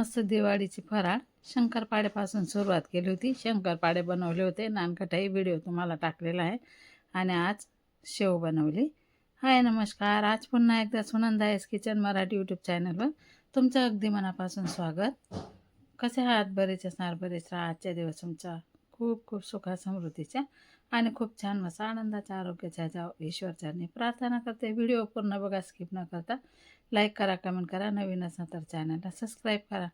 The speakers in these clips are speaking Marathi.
मस्त दिवाळीची फराळ. शंकरपाड्यापासून सुरुवात केली होती. शंकरपाडे बनवले होते. नानकटाई व्हिडिओ तुम्हाला टाकलेला आहे. आणि आज शेव बनवली. हाय नमस्कार. आज पुन्हा एकदा Sunanda S kitchen Marathi YouTube चॅनलवर तुमचं अगदी मनापासून स्वागत. कसे आहात? बरेच असणार बरेच राहा. आजच्या दिवस तुमचा खूप खूप सुखा समृद्धीच्या आणि खूप छान मस्त आनंदाच्या आरोग्याच्या जाव ईश्वरचरणी प्रार्थना करते. व्हिडिओ पूर्ण बघा स्किप न करता. लाईक करा कमेंट करा नवीन असा तर चॅनलला सबस्क्राईब करा.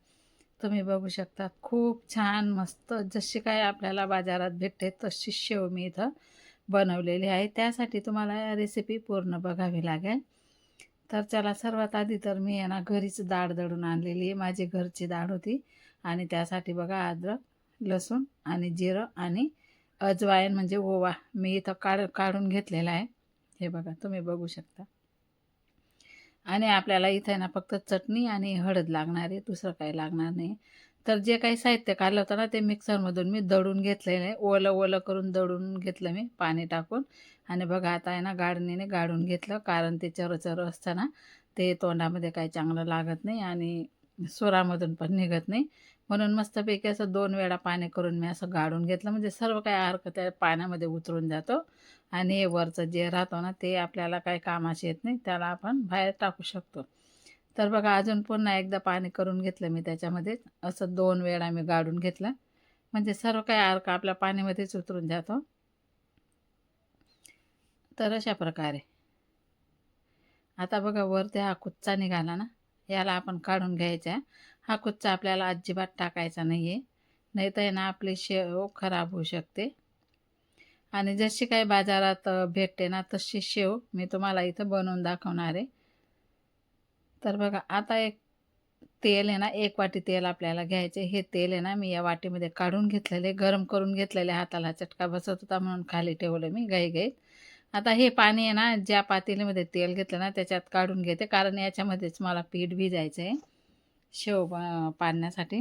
तुम्ही बघू शकता खूप छान मस्त जशी काय आपल्याला बाजारात भेटते तशी शेव मी इथं बनवलेली आहे. त्यासाठी तुम्हाला रेसिपी पूर्ण बघावी लागेल. तर चला सर्वात आधी तर मी आहे ना घरीच डाळ दळून आणलेली आहे. माझी घरची डाळ होती. आणि त्यासाठी बघा अद्रक लसूण आणि जिरं आणि अजवायन म्हणजे ओवा मी इथं काढ काढून घेतलेला आहे. हे बघा तुम्ही बघू शकता. आणि आपल्याला इथं आहे ना फक्त चटणी आणि हळद लागणार आहे दुसरं काही लागणार नाही. तर जे काही साहित्य काढलं होतं ना ते मिक्सरमधून मी दळून घेतलेलं आहे. ओलं ओलं करून दळून घेतलं मी पाणी टाकून. आणि बघा आता आहे ना गाडणीने गाडून घेतलं कारण ते चरचर असताना ते तोंडामध्ये काही चांगलं लागत नाही आणि स्वरामधून पण निघत नाही. म्हणून मस्तपैकी असं दोन वेळा पाणी करून मी असं गाडून घेतलं. म्हणजे सर्व काही अर्क त्या पाण्यामध्ये उतरून जातो. आणि हे वरचं जे राहतो ना ते आपल्याला काही कामाशी येत नाही. त्याला आपण बाहेर टाकू शकतो. तर बघा अजून पुन्हा एकदा पाणी करून घेतलं मी त्याच्यामध्ये. असं दोन वेळा मी गाडून घेतलं. म्हणजे सर्व काही अर्क आपल्या पाण्यामध्येच उतरून जातो. तर अशा प्रकारे. आता बघा वरती हा कुच्चा निघाला ना याला आपण काढून घ्यायचा. हा कुच्चा आपल्याला अजिबात टाकायचा नाही आहे नाही तर ना आपली शेव खराब होऊ शकते. आणि जशी काही बाजारात भेटते ना तशी शेव मी तुम्हाला इथं बनवून दाखवणार आहे. तर बघा आता एक तेल आहे ना एक वाटी तेल आपल्याला घ्यायचे. हे तेल आहे ना मी या वाटीमध्ये काढून घेतलेले गरम करून घेतलेले. हाताला चटका बसत होता म्हणून खाली ठेवलं मी गाई आता हे पाणी आहे ना ज्या पातेलीमध्ये तेल घेतलं ना त्याच्यात काढून घेते. कारण याच्यामध्येच मला पीठ भिजायचं आहे शेव पाण्यासाठी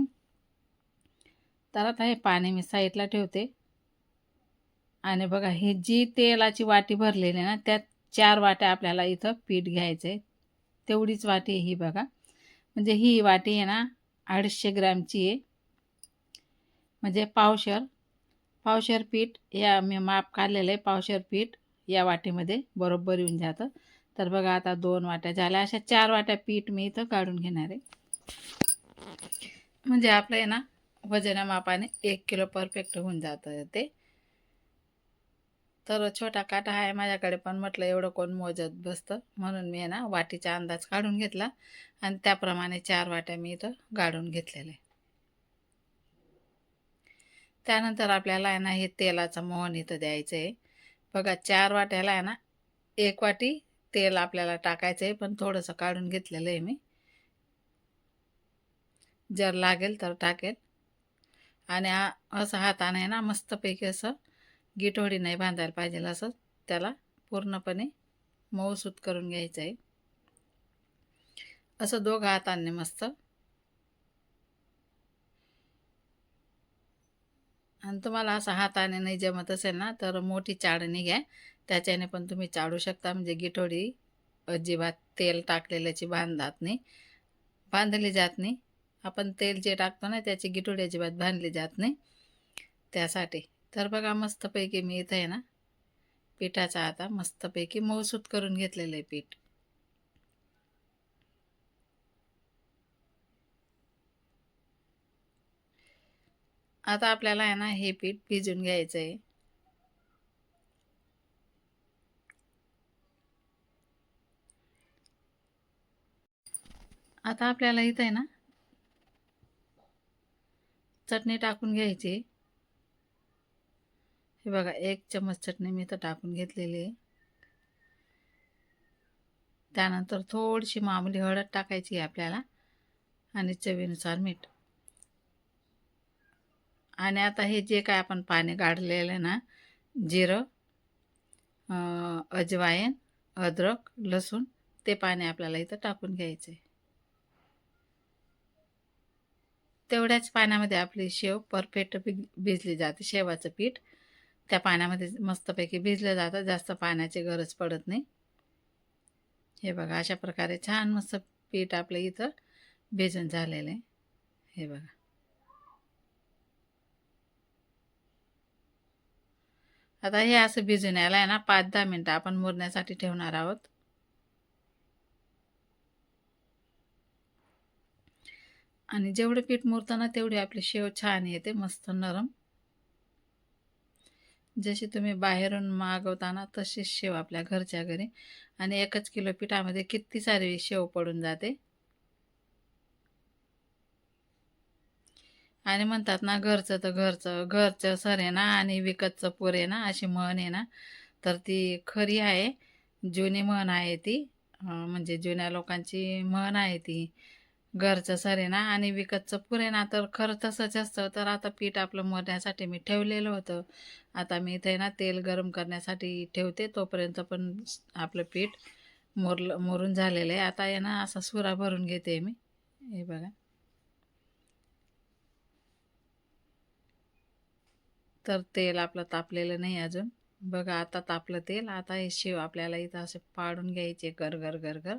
तर आता हे पाणी मी साईडला ठेवते. आणि बघा ही जी तेलाची वाटी भरलेली आहे ना त्यात चार वाट्या आपल्याला इथं पीठ घ्यायचं आहे तेवढीच वाटी ही बघा. म्हणजे ही वाटी आहे ना अडीचशे ग्रॅमची आहे. म्हणजे पावशर पावशर पीठ या मी माप काढलेलं आहे पावशर पीठ या वाटीमध्ये बरोबर येऊन जातं. तर बघा आता दोन वाट्या झाल्या. अशा चार वाट्या पीठ मी इथं काढून घेणार आहे. म्हणजे आपलं आहे ना वजना मापाने एक किलो परफेक्ट होऊन जातं ते. तर छोटा काटा आहे माझ्याकडे पण म्हटलं एवढं कोण मोजत बसतं? म्हणून मी ना वाटीचा अंदाज काढून घेतला आणि त्याप्रमाणे चार वाट्या मी इथं गाडून घेतलेले. त्यानंतर आपल्याला आहे ना हे तेलाचं मोहन इथं द्यायचं आहे बघा चार वाट्याला आहे ना एक वाटी तेल आपल्याला टाकायचं आहे पण थोडंसं काढून घेतलेलं आहे मी. जर लागेल तर टाकेल. आणि असं हाताने ना मस्तपैकी असं गिठोडी नाही बांधायला पाहिजे असं त्याला पूर्णपणे मऊसूत करून घ्यायचं आहे. असं दोघं हाताने मस्त. आणि तुम्हाला असं हाताने नाही जमत असेल ना तर मोठी चाळणी घ्या. त्याच्याने पण तुम्ही चाळू शकता. म्हणजे गिठोडी अजिबात तेल टाकलेल्याची बांधतात नाही. बांधली जात नाही. आपण तेल जे टाकतो ना त्याची गिठोडी अजिबात बांधली जात नाही. त्यासाठी. तर बघा मस्तपैकी मी इथं आहे ना पिठाचा आता मस्तपैकी मऊसूत करून घेतलेलं आहे पीठ. आता आपल्याला आहे ना हे पीठ भिजून घ्यायचं आहे. आता आपल्याला इथं आहे ना चटणी टाकून घ्यायची. हे बघा एक चम्मच चटणी मी इथं टाकून घेतलेली आहे. त्यानंतर थोडीशी मामूली हळद टाकायची आहे आपल्याला आणि चवीनुसार मीठ. आणि आता हे जे काय आपण पाणी गाडलेलं आहे ना जिरं अजवायन अद्रक लसूण ते पाणी आपल्याला इथं टाकून घ्यायचं आहे तेवढ्याच पाण्यामध्ये आपली शेव परफेक्ट भिज भिजली जाते शेवाचं पीठ. त्या पाण्यामध्ये मस्तपैकी भिजलं जातं जास्त पाण्याची गरज पडत नाही. हे बघा अशा प्रकारे छान मस्त पीठ आपलं इथं भिजून झालेलं आहे. हे बघा. आता हे असं भिजून यायला आहे ना पाच दहा मिनटं आपण मुरण्यासाठी ठेवणार आहोत. आणि जेवढं पीठ मुरताना तेवढी आपली शेव छान येते मस्त नरम. जशी तुम्ही बाहेरून मागवताना तशीच शेव आपल्या घरच्या घरी. आणि एकच किलो पिठामध्ये किती सारी शेव पडून जाते. आणि म्हणतात ना घरचं तर घरचं घरचं सर आहे ना आणि विकतचं पोर आहे ना अशी म्हण आहे ना तर ती खरी आहे. जुनी म्हण आहे ती म्हणजे जुन्या लोकांची म्हण आहे ती. घरचं सर आहे ना आणि विकतचं पुरे ना तर खरं तसंच असतं. तर आता पीठ आपलं मरण्यासाठी मी ठेवलेलं होतं. आता मी इथे ना तेल गरम करण्यासाठी ठेवते तोपर्यंत पण आपलं पीठ मोरलं मोरून झालेलं आहे. आता आहे ना असा सुरा भरून घेते मी. हे बघा. तर तेल आपलं तापलेलं नाही अजून. बघा आता तापलं तेल. आता हे शेव आपल्याला इथं असे पाडून घ्यायचे गर गर गर गर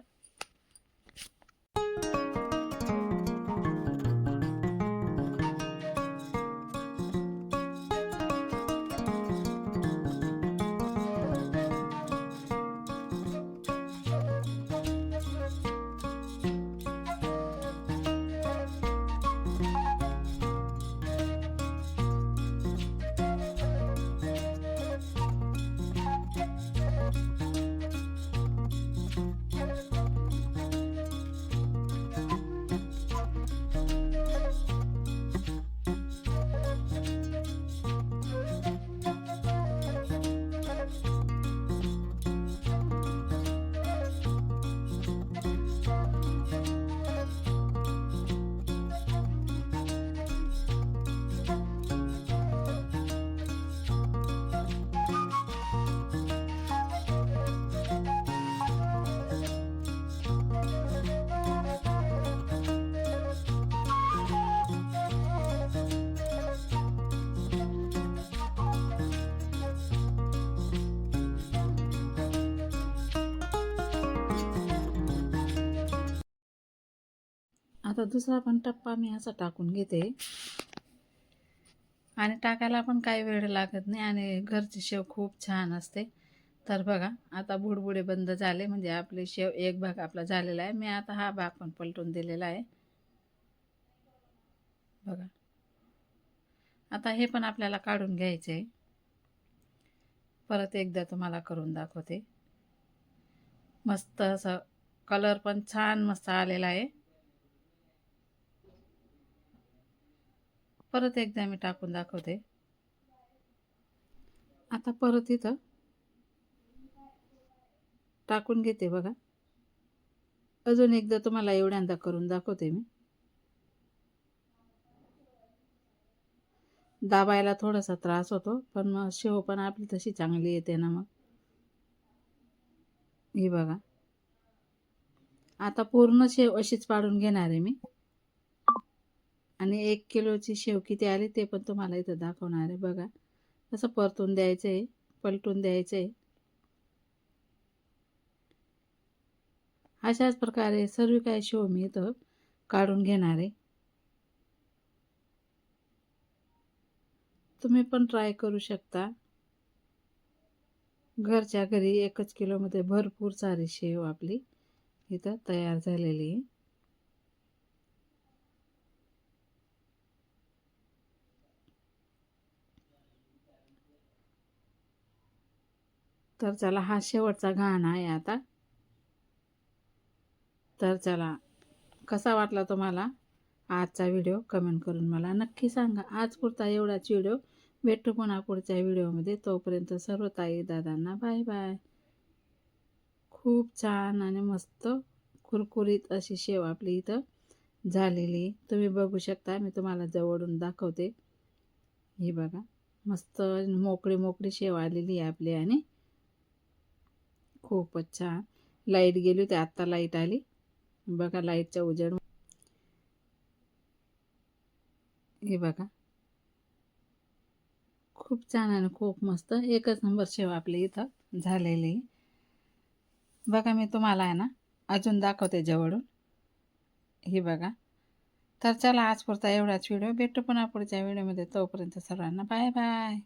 आता दुसरा पण टप्पा मी असा टाकून घेते. आणि टाकायला पण काही वेळ लागत नाही आणि घरची शेव खूप छान असते. तर बघा आता बुडबुडे बंद झाले म्हणजे आपले शेव एक भाग आपला झालेला आहे. मी आता हा भाग पण पलटून दिलेला आहे. बघा. आता हे पण आपल्याला काढून घ्यायचे. आहे परत एकदा तुम्हाला करून दाखवते. मस्त असं कलर पण छान मस्त आलेला आहे. परत एकदा मी टाकून दाखवते. आता परत इथं टाकून घेते बघा. अजून एकदा तुम्हाला एवढ्यांदा करून दाखवते मी. दाबायला थोडासा त्रास होतो पण मग शेव पण आपली तशी चांगली येते ना मग. ही बघा. आता पूर्ण शेव अशीच पाडून घेणार आहे मी. आणि एक किलोची शेव किती आली ते पण तुम्हाला इथं दाखवणार आहे. बघा असं परतून द्यायचं आहे पलटून द्यायचं आहे अशाच प्रकारे सर्व काय शेव मी इथं काढून घेणार आहे. तुम्ही पण ट्राय करू शकता. घरच्या घरी एकच किलोमध्ये भरपूर सारी शेव आपली इथं तयार झालेली आहे. तर चला हा शेवटचा घाण आहे आता. तर चला कसा वाटला तुम्हाला आजचा व्हिडिओ? कमेंट करून मला नक्की सांगा. आज पुरता एवढाच व्हिडिओ. भेटू पुन्हा पुढच्या व्हिडिओमध्ये. तोपर्यंत सर्व ताई दादांना बाय बाय. खूप छान आणि मस्त कुरकुरीत अशी शेव आपली इथं झालेली. तुम्ही बघू शकता मी तुम्हाला जवळून दाखवते. ही बघा मस्त मोकळी मोकळी शेव आलेली आहे आपली आणि खूपच छान. लाइट गेली होती आत्ता लाइट आली. बघा लाईटच्या उजेड. हे बघा. खूप छान आणि खूप मस्त. एकच नंबर शेव आपली इथं झालेली. बघा मी तुम्हाला आहे ना अजून दाखवते जवळून. हे बघा. तर चला आजपुरता एवढाच व्हिडिओ भेटू पुन्हा पुढच्या व्हिडिओमध्ये तोपर्यंत सर्वांना बाय बाय